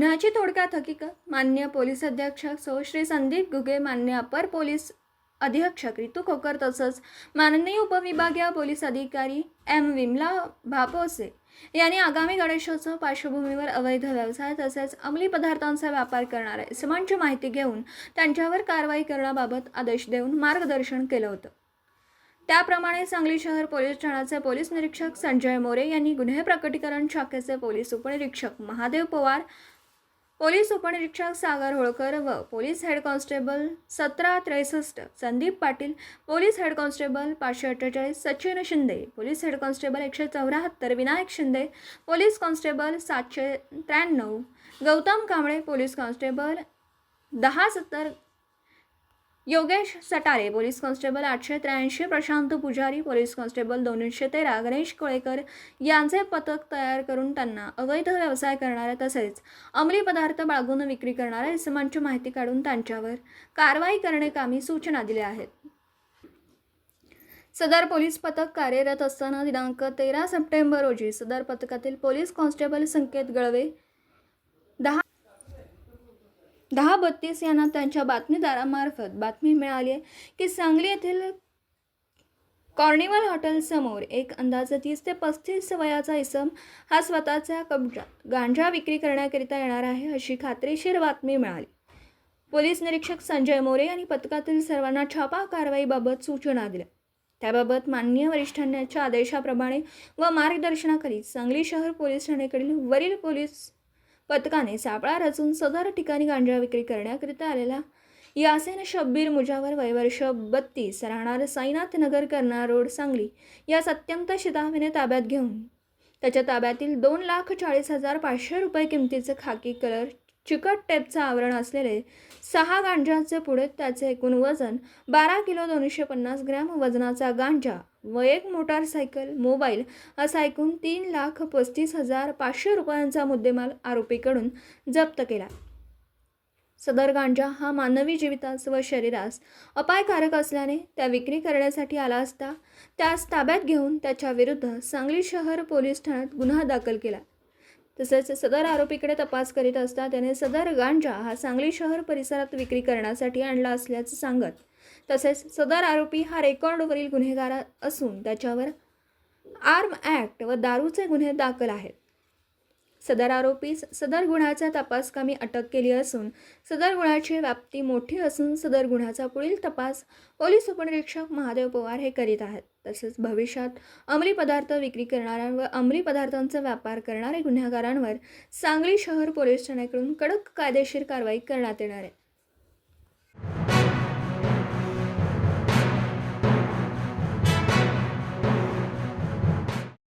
गुन्ह्याची थोडक्यात हकीकत? मान्य पोलीस अधीक्षक सौ. श्री. संदीप गुगे मान्य अपर पोलीस अधीक्षक रितू खोकर तसंच माननीय उपविभागीय पोलीस अधिकारी एम. विमला भापोसे यांनी आगामी गणेशोत्सव पार्श्वभूमीवर अवैध व्यवसाय तसेच अंमली पदार्थांचा व्यापार करणाऱ्या इसमांची माहिती घेऊन त्यांच्यावर कारवाई करण्याबाबत आदेश देऊन मार्गदर्शन केलं होतं. त्याप्रमाणे सांगली शहर पोलीस ठाण्याचे पोलीस निरीक्षक संजय मोरे यांनी गुन्हे प्रकटीकरण शाखेचे पोलीस उपनिरीक्षक महादेव पवार पोलीस उपनिरीक्षक सागर होळकर व पोलीस हेड कॉन्स्टेबल सतरा त्रेसष्ट Sandeep Patil police head constable पाचशे अठ्ठेचाळीस Sachin Shinde police head constable एकशे चौऱ्याहत्तर विनायक शिंदे पोलीस कॉन्स्टेबल सातशे त्र्याण्णव गौतम कांबळे पोलीस कॉन्स्टेबल दहा सत्तर योगेश सटारे पोलीस कॉन्स्टेबल आठशे त्र्याऐंशी प्रशांत पुजारी पोलीस कॉन्स्टेबल दोनशे तेरा गणेश कोळेकर यांचे पथक तयार करून त्यांना अवैध व्यवसाय करणाऱ्या तसेच अंमली पदार्थ बाळगून विक्री करणाऱ्या इसमांची माहिती काढून त्यांच्यावर कारवाई करणे कामी सूचना दिल्या आहेत. सदर पोलीस पथक कार्यरत असताना दिनांक तेरा सप्टेंबर रोजी सदर पथकातील पोलीस कॉन्स्टेबल संकेत गळवे दहा दहा बत्तीस यांना त्यांच्या बातमीदारामार्फत बातमी मिळाली आहे की सांगली येथील कॉर्निवल हॉटेलसमोर एक अंदाजे तीस ते पस्तीस वयाचा इसम हा स्वतःचा कब्जा गांजा विक्री करण्याकरिता येणार आहे अशी खात्रीशीर बातमी मिळाली. पोलीस निरीक्षक संजय मोरे यांनी पथकातील सर्वांना छापा कारवाईबाबत सूचना दिल्या. त्याबाबत माननीय वरिष्ठांच्या आदेशाप्रमाणे व मार्गदर्शनाखाली सांगली शहर पोलीस ठाण्याकडील वरील पोलीस पथकाने सापळा रचून सदर ठिकाणी गांजा विक्री करण्याकरिता आलेला. यासेन शब्बीर मुजावर वयवर्ष बत्तीस राहणार साईनाथ नगर करणार रोड सांगली. या अत्यंत शिताफीने ताब्यात घेऊन त्याच्या ताब्यातील दोन लाख चाळीस हजार पाचशे रुपये किमतीचे खाकी कलर चिकट टेपचं आवरण असलेले सहा गांजाचे पुढे त्याचे एकूण वजन बारा किलो दोनशे पन्नास ग्रॅम वजनाचा गांजा व एक मोटारसायकल मोबाईल असा ऐकून तीन लाख पस्तीस हजार पाचशे रुपयांचा मुद्देमाल आरोपीकडून जप्त केला. सदर गांजा हा मानवी जीवितास व शरीरास अपायकारक असल्याने त्या विक्री करण्यासाठी आला असता त्यास ताब्यात घेऊन त्याच्या विरुद्ध सांगली शहर पोलीस ठाण्यात गुन्हा दाखल केला. तसेच सदर आरोपीकडे तपास करीत असता त्याने सदर गांजा हा सांगली शहर परिसरात विक्री करण्यासाठी आणला असल्याचं सांगत तसेच सदर आरोपी हा रेकॉर्डवरील गुन्हेगार असून त्याच्यावर आर्म ॲक्ट व दारूचे गुन्हे दाखल आहेत. सदर आरोपीस सदर गुन्ह्याचा तपासकामी अटक केली असून सदर गुन्ह्याची व्याप्ती मोठी असून सदर गुन्ह्याचा पुढील तपास पोलीस उपनिरीक्षक महादेव पवार हे करीत आहेत. तसेच भविष्यात अंमली पदार्थ विक्री करणाऱ्या व अंमली पदार्थांचा व्यापार करणाऱ्या गुन्हेगारांवर सांगली शहर पोलीस ठाण्याकडून कडक कायदेशीर कारवाई करण्यात येणार आहे.